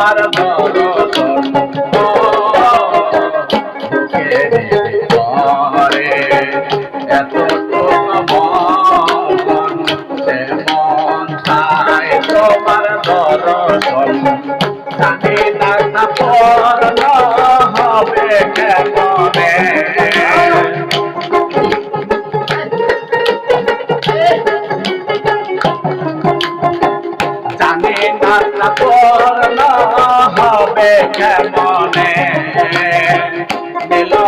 তোমার হবে কেমনে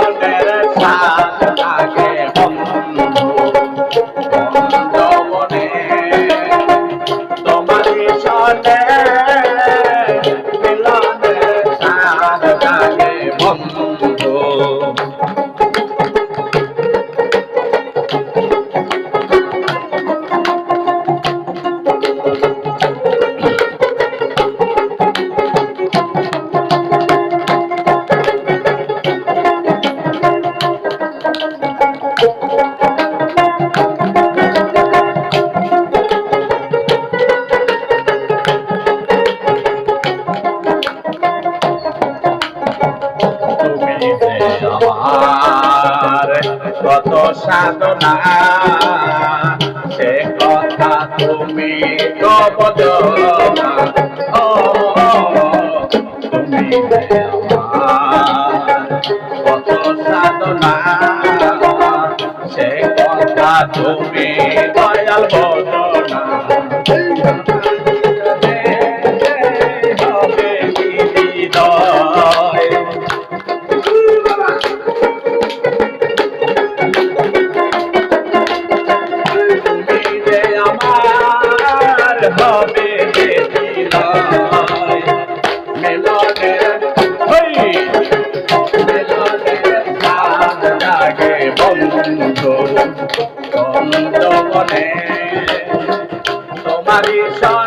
আমার কত সাধনা সে কথা তুমি কবদ ও তুমি কত সাধনা সে কথা তুমি দয়াল বদনা সাথ লাগে বন্ধু। বন্ধবনে তোমারি সঙ্গে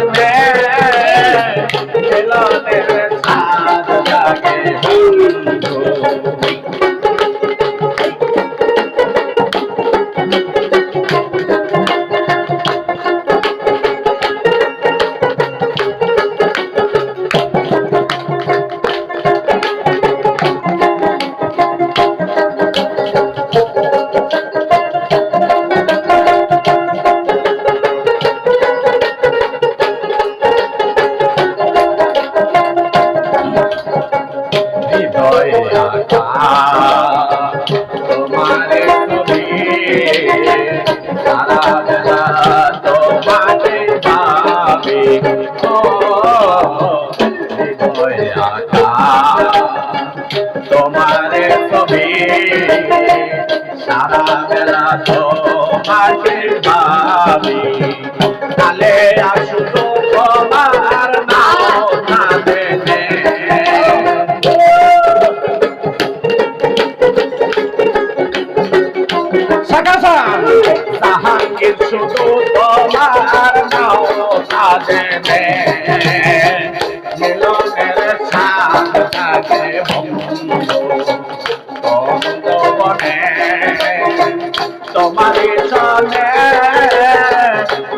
হৃদয় তোমারে সারা তোমাকে ভাবি হৃদয় তোমারে তোমাকে ভাবি কালে আসু জাহাঙ্গীর শুধু তোমার নাও সাজেনে মিলনের সাথ থাকে তোমারই সনে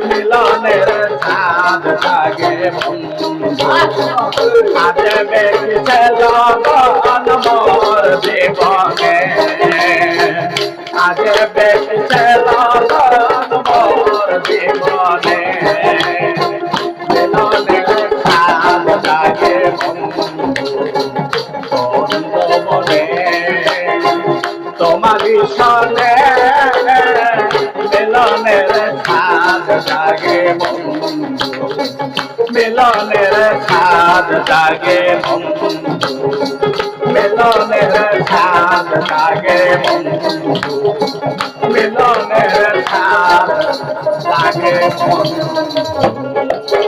মিলনের সাথ থাকে আজে বেশি সনে মিলনের সাদ জাগে মিলনের সাদ জাগে মিলনের সাদ জাগে মিলনের সাদ জাগে বন্ধু।